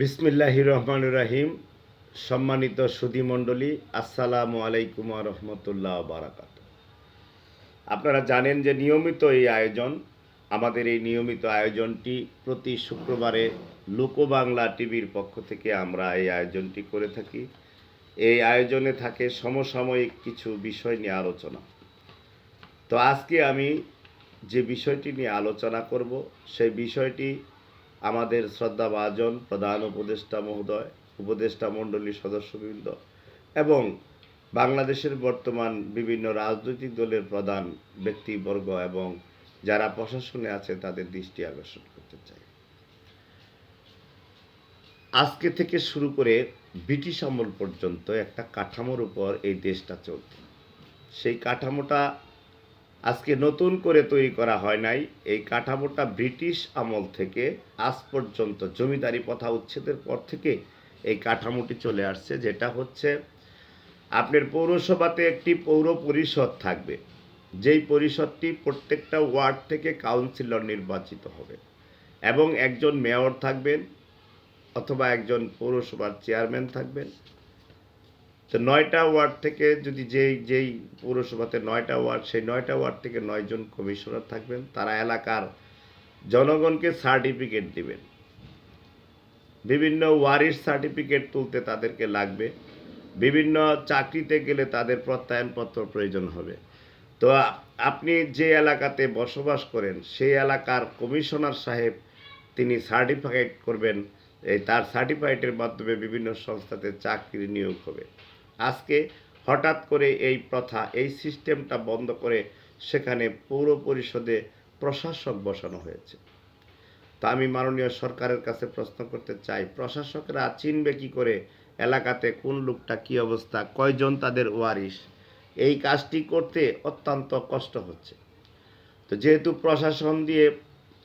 বিসমিল্লাহ রহমান রাহিম। সম্মানিত সুধীমণ্ডলী আসসালামু আলাইকুম রহমতুল্লাহ বারাকাত আপনারা জানেন যে নিয়মিত এই আয়োজন, আমাদের এই নিয়মিত আয়োজনটি প্রতি শুক্রবারে লোকবাংলা টিভির পক্ষ থেকে আমরা এই আয়োজনটি করে থাকি। এই আয়োজনে থাকে সমসাময়িক কিছু বিষয় নিয়ে আলোচনা। তো আজকে আমি যে বিষয়টি নিয়ে আলোচনা করব, সেই বিষয়টি আমাদের শ্রদ্ধাভাজন প্রধান উপদেষ্টা মহোদয়, উপদেষ্টা মণ্ডলীর সদস্যবৃন্দ এবং বাংলাদেশের বর্তমান বিভিন্ন রাজনৈতিক দলের প্রধান ব্যক্তিবর্গ এবং যারা প্রশাসনে আছে তাদের দৃষ্টি আকর্ষণ করতে চাই। আজকে থেকে শুরু করে ব্রিটিশ আমল পর্যন্ত একটা কাঠামোর উপর এই দেশটা চলত সেই কাঠামোটা আজকে নতুন করে তৈরি করা হয় নাই। এই কাঠামোটা ব্রিটিশ আমল থেকে আজ পর্যন্ত জমিদারি প্রথা উচ্ছেদের পর থেকে এই কাঠামোটি চলে আসছে, যেটা হচ্ছে আপনার পৌরসভাতে একটি পৌর পরিষদ থাকবে। যেই পরিষদটি প্রত্যেকটা ওয়ার্ড থেকে কাউন্সিলর নির্বাচিত হবে এবং একজন মেয়র থাকবেন অথবা একজন পৌরসভার চেয়ারম্যান থাকবেন। তো নয়টা ওয়ার্ড থেকে যদি যেই যেই পৌরসভাতে নয়টা ওয়ার্ড, সেই নয়টা ওয়ার্ড থেকে নয়জন কমিশনার থাকবেন, তারা এলাকার জনগণকে সার্টিফিকেট দিবেন। বিভিন্ন ওয়ারিশ সার্টিফিকেট তুলতে তাদেরকে লাগবে। বিভিন্ন চাকরিতে গেলে তাদের প্রত্যয়নপত্র প্রয়োজন হবে। তো আপনি যে এলাকাতে বসবাস করেন, সেই এলাকার কমিশনার সাহেব তিনি সার্টিফিকেট করবেন, এই তার সার্টিফাইডের মাধ্যমে বিভিন্ন সংস্থাতে চাকরি নিয়োগ হবে। আজকে হঠাৎ করে এই প্রথা, এই সিস্টেমটা বন্ধ করে সেখানে পৌর পরিষদে প্রশাসক বসানো হয়েছে। তা আমি মাননীয় সরকারের কাছে প্রশ্ন করতে চাই, প্রশাসকরা চিনবে কি করে এলাকাতে কোন লোকটা কি অবস্থা, কয়জন তাদের ওয়ারিশ? এই কাজটি করতে অত্যন্ত কষ্ট হচ্ছে। তো যেহেতু প্রশাসন দিয়ে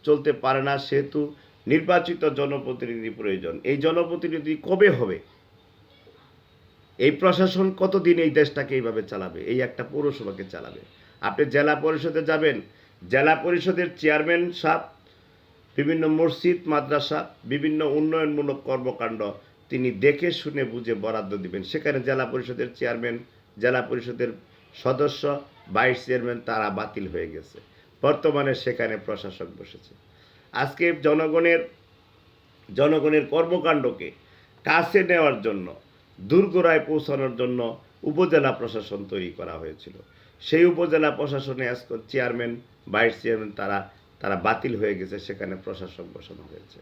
চলতে পারে না, সেহেতু নির্বাচিত জনপ্রতিনিধি প্রয়োজন। এই জনপ্রতিনিধি কবে হবে? এই প্রশাসন কতদিন এই দেশটাকে এইভাবে চালাবে? এই একটা পৌরসভাকে চালাবে। আপনি জেলা পরিষদে যাবেন, জেলা পরিষদের চেয়ারম্যান সাহেব, বিভিন্ন মসজিদ, মাদ্রাসা, বিভিন্ন উন্নয়নমূলক কর্মকাণ্ড তিনি দেখে শুনে বুঝে বরাদ্দ দিবেন। সেখানে জেলা পরিষদের চেয়ারম্যান, জেলা পরিষদের সদস্য, ভাইস চেয়ারম্যান তারা বাতিল হয়ে গেছে। বর্তমানে সেখানে প্রশাসক বসেছে। আজকে জনগণের জনগণের কর্মকাণ্ডকে কাছে নেওয়ার জন্য দুর্গরায় পৌঁছানোর জন্য উপজেলা প্রশাসন তৈরি করা হয়েছিল। সেই উপজেলা প্রশাসনে চেয়ারম্যান, ভাইস চেয়ারম্যান তারা তারা বাতিল হয়ে গেছে, সেখানে প্রশাসক বসানো হয়েছে।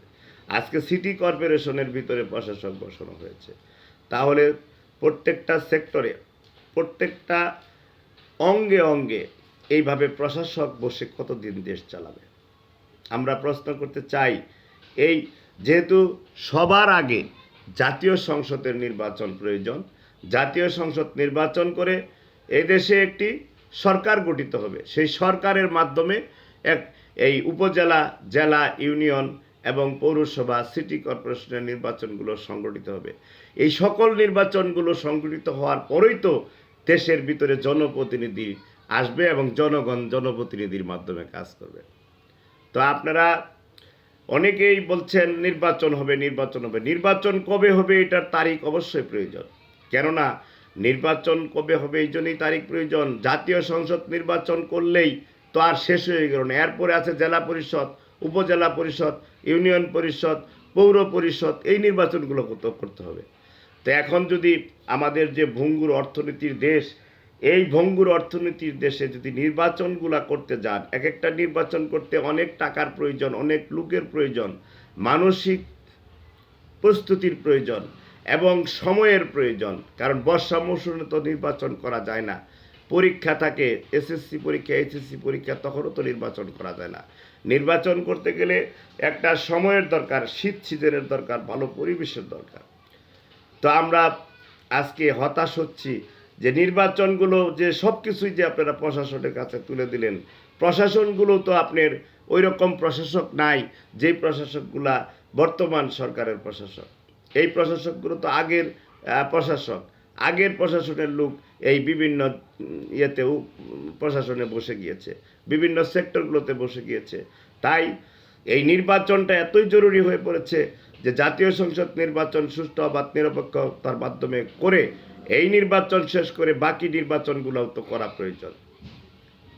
আজকে সিটি কর্পোরেশনের ভিতরে প্রশাসক বসানো হয়েছে। তাহলে প্রত্যেকটা সেক্টরে, প্রত্যেকটা অঙ্গে অঙ্গে এইভাবে প্রশাসক বসে কতদিন দেশ চালাবে? আমরা প্রশ্ন করতে চাই, এই যেহেতু সবার আগে জাতীয় সংসদের নির্বাচন প্রয়োজন। জাতীয় সংসদ নির্বাচন করে এদেশে একটি সরকার গঠিত হবে। সেই সরকারের মাধ্যমে এক, এই উপজেলা, জেলা, ইউনিয়ন এবং পৌরসভা, সিটি কর্পোরেশনের নির্বাচনগুলো সংগঠিত হবে। এই সকল নির্বাচনগুলো সংগঠিত হওয়ার পরেই তো দেশের ভিতরে জনপ্রতিনিধি আসবে এবং জনগণ জনপ্রতিনিধির মাধ্যমে কাজ করবে। তো আপনারা অনেকেই বলছেন নির্বাচন হবে নির্বাচন হবে। নির্বাচন কবে হবে এটার তারিখ অবশ্যই প্রয়োজন। কেননা নির্বাচন কবে হবে এই জন্যই তারিখ প্রয়োজন। জাতীয় সংসদ নির্বাচন করলেই তো আর শেষ হয়ে গেল না। এরপরে আছে জেলা পরিষদ, উপজেলা পরিষদ, ইউনিয়ন পরিষদ, পৌর পরিষদ, এই নির্বাচনগুলো করতে- হবে। তো এখন যদি আমাদের যে ভঙ্গুর অর্থনীতির দেশ এই ভঙ্গুর অর্থনীতির দেশে যদি নির্বাচনগুলা করতে যান এক একটা নির্বাচন করতে অনেক টাকার প্রয়োজন, অনেক লোকের প্রয়োজন, মানসিক প্রস্তুতির প্রয়োজন এবং সময়ের প্রয়োজন, কারণ বর্ষা মৌসুমে তো নির্বাচন করা যায় না। পরীক্ষা থাকে, এসএসসি পরীক্ষা, এইচএসসি পরীক্ষা, তখনও তো নির্বাচন করা যায় না। নির্বাচন করতে গেলে একটা সময়ের দরকার, শীত সিজনের দরকার, ভালো পরিবেশের দরকার। তো আমরা আজকে হতাশ হচ্ছি যে নির্বাচনগুলো, যে সব কিছুই যে আপনারা প্রশাসনের কাছে তুলে দিলেন, প্রশাসনগুলো তো আপনার ওই রকম প্রশাসক নাই, যেই প্রশাসকগুলা বর্তমান সরকারের প্রশাসক। এই প্রশাসকগুলো তো আগের প্রশাসক। আগের প্রশাসনের লোক এই বিভিন্ন ইয়েতেও প্রশাসনে বসে গিয়েছে, বিভিন্ন সেক্টরগুলোতে বসে গিয়েছে। তাই এই নির্বাচনটা এতই জরুরি হয়ে পড়েছে যে জাতীয় সংসদ নির্বাচন সুষ্ঠু অবাধ নিরপেক্ষতার মাধ্যমে করে এই নির্বাচন শেষ করে বাকি নির্বাচনগুলোও তো করা প্রয়োজন।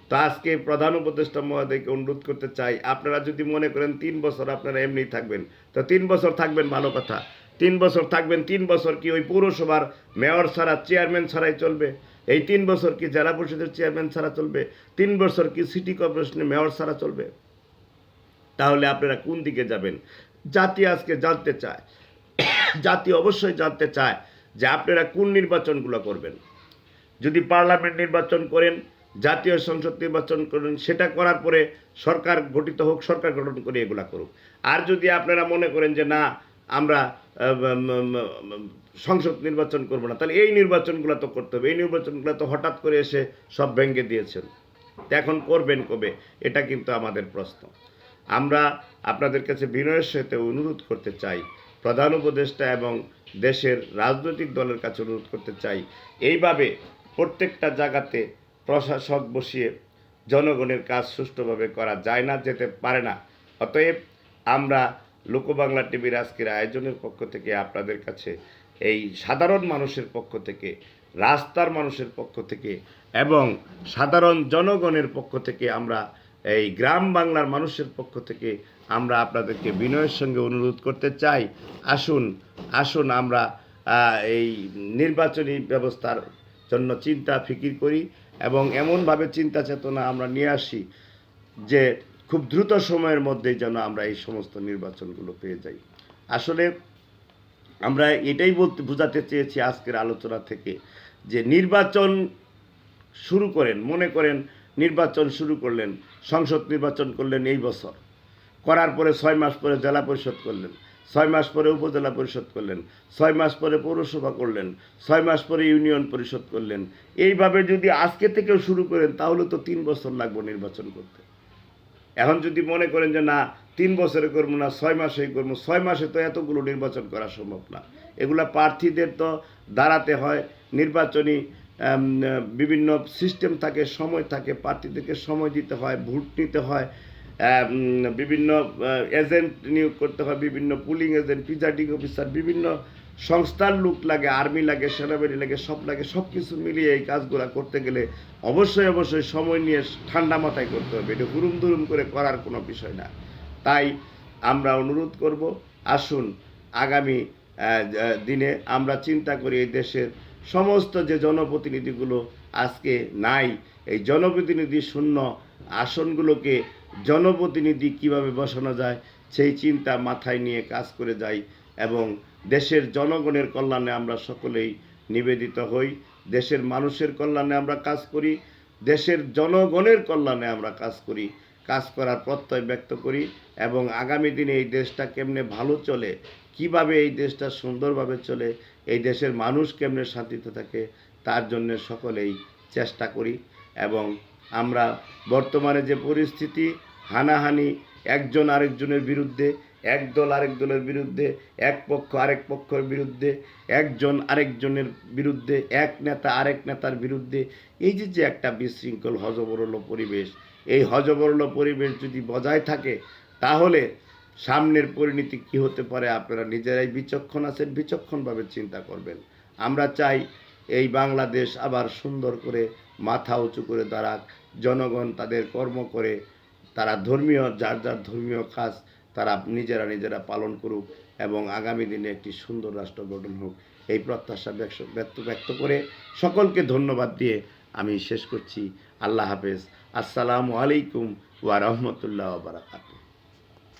তো আজকে প্রধান উপদেষ্টা মহোদয়কে অনুরোধ করতে চাই, আপনারা যদি মনে করেন তিন বছর আপনারা এমনি থাকবেন, তো তিন বছর থাকবেন ভালো কথা। তিন বছর থাকবেন, তিন বছর কি ওই পৌরসভার মেয়র ছাড়া, চেয়ারম্যান ছাড়াই চলবে? এই তিন বছর কি জেলা পরিষদের চেয়ারম্যান ছাড়া চলবে? তিন বছর কি সিটি কর্পোরেশনের মেয়র ছাড়া চলবে? তাহলে আপনারা কোন দিকে যাবেন? জাতি আজকে জানতে চায়। জাতি অবশ্যই জানতে চায় যে আপনারা কোন নির্বাচনগুলো করবেন? যদি পার্লামেন্ট নির্বাচন করেন, জাতীয় সংসদ নির্বাচন করেন, সেটা করার পরে সরকার গঠিত হোক, সরকার গঠন করে এগুলা করুক। আর যদি আপনারা মনে করেন যে না, আমরা সংসদ নির্বাচন করব না, তাহলে এই নির্বাচনগুলো তো করতে হবে। এই নির্বাচনগুলো তো হঠাৎ করে এসে সব ভেঙে দিয়েছেন। তো এখন করবেন কবে? এটা কিন্তু আমাদের প্রশ্ন। আমরা আপনাদের কাছে বিনয়ের সাথে অনুরোধ করতে চাই, প্রধান উপদেষ্টা এবং দেশের রাজনৈতিক দলের কাছে অনুরোধ করতে চাই, এইভাবে প্রত্যেকটা জায়গাতে প্রশাসক বসিয়ে জনগণের কাজ সুষ্ঠুভাবে করা যায় না, যেতে পারে না। অতএব আমরা লোকবাংলা টিভির আজকের আয়োজনের পক্ষ থেকে আপনাদের কাছে, এই সাধারণ মানুষের পক্ষ থেকে, রাস্তার মানুষের পক্ষ থেকে এবং সাধারণ জনগণের পক্ষ থেকে আমরা এই গ্রাম বাংলার মানুষের পক্ষ থেকে আমরা আপনাদেরকে বিনয়ের সঙ্গে অনুরোধ করতে চাই। আসুন আসুন আমরা এই নির্বাচনী ব্যবস্থার জন্য চিন্তা, ফিকির করি এবং এমনভাবে চিন্তা চেতনা আমরা নিয়ে আসি যে খুব দ্রুত সময়ের মধ্যেই যেন আমরা এই সমস্ত নির্বাচনগুলো পেয়ে যাই। আসলে আমরা এটাই বলতে, বোঝাতে চেয়েছি আজকের আলোচনা থেকে যে নির্বাচন শুরু করেন, মনে করেন নির্বাচন শুরু করলেন, সংসদ নির্বাচন করলেন এই বছর। করার পরে ছয় মাস পরে জেলা পরিষদ করলেন, ছয় মাস পরে উপজেলা পরিষদ করলেন, ছয় মাস পরে পৌরসভা করলেন, ছয় মাস পরে ইউনিয়ন পরিষদ করলেন। এইভাবে যদি আজকে থেকেও শুরু করেন, তাহলে তো তিন বছর লাগবে নির্বাচন করতে। এখন যদি মনে করেন যে না, তিন বছরে করব না, ছয় মাসেই করব, ছয় মাসে তো এতগুলো নির্বাচন করা সম্ভব না। এগুলা প্রার্থীদের তো দাঁড়াতে হয়, নির্বাচনী বিভিন্ন সিস্টেম থাকে, সময় থাকে, প্রার্থীদেরকে সময় দিতে হয়, ভোট নিতে হয় বিভিন্ন এজেন্ট নিয়োগ করতে হয়, বিভিন্ন পুলিং এজেন্ট প্রিজাইডিং অফিসার বিভিন্ন সংস্থার লোক লাগে আর্মি লাগে, সেনাবাহিনী লাগে, সব লাগে সব কিছু মিলিয়ে এই কাজগুলো করতে গেলে অবশ্যই অবশ্যই সময় নিয়ে ঠান্ডা মাথায় করতে হবে। এটা হুরুম দুরুম করে করার কোনো বিষয় না। তাই আমরা অনুরোধ করব, আসুন, আগামী দিনে আমরা চিন্তা করি এই দেশের সমস্ত যে জনপ্রতিনিধিগুলো আজকে নাই, এই জনপ্রতিনিধি শূন্য আসনগুলোকে জনপ্রতিনিধি কীভাবে বসানো যায়, সেই চিন্তা মাথায় নিয়ে কাজ করে যাই এবং দেশের জনগণের কল্যাণে আমরা সকলেই নিবেদিত হই, দেশের মানুষের কল্যাণে আমরা কাজ করি, দেশের জনগণের কল্যাণে আমরা কাজ করি, কাজ করার প্রত্যয় ব্যক্ত করি এবং আগামী দিনে এই দেশটা কেমনে ভালো চলে, কীভাবে এই দেশটা সুন্দরভাবে চলে, এই দেশের মানুষ কেমনে শান্তিতে থাকে, তার জন্য সকলেই চেষ্টা করি এবং আমরা বর্তমানে যে পরিস্থিতি হানাহানি, একজন আরেকজনের বিরুদ্ধে, এক দল আরেক দলের বিরুদ্ধে, এক পক্ষ আরেক পক্ষের বিরুদ্ধে, একজন আরেকজনের বিরুদ্ধে, এক নেতা আরেক নেতার বিরুদ্ধে। এই যে যে একটা বিশৃঙ্খল, হজবরল পরিবেশ, এই হজবরল পরিবেশ যদি বজায় থাকে, তাহলে সামনের পরিণতি কি হতে পারে? আপনারা নিজেরাই বিচক্ষণ আছেন, বিচক্ষণভাবে চিন্তা করবেন। আমরা চাই এই বাংলাদেশ আবার সুন্দর করে মাথা উঁচু করে দাঁড়াক। জনগণ তাদের কর্ম করে তারা ধর্মীয়, যার যার ধর্মীয় কাজ তারা নিজেরা নিজেরা পালন করুক এবং আগামী দিনে একটি সুন্দর রাষ্ট্র গঠন হোক। এই প্রত্যাশা ব্যক্ত- ব্যক্ত করে সকলকে ধন্যবাদ দিয়ে আমি শেষ করছি। আল্লাহ হাফেজ। আসসালামু আলাইকুম ওয়া রাহমাতুল্লাহ ওয়া বারাকাতুহু।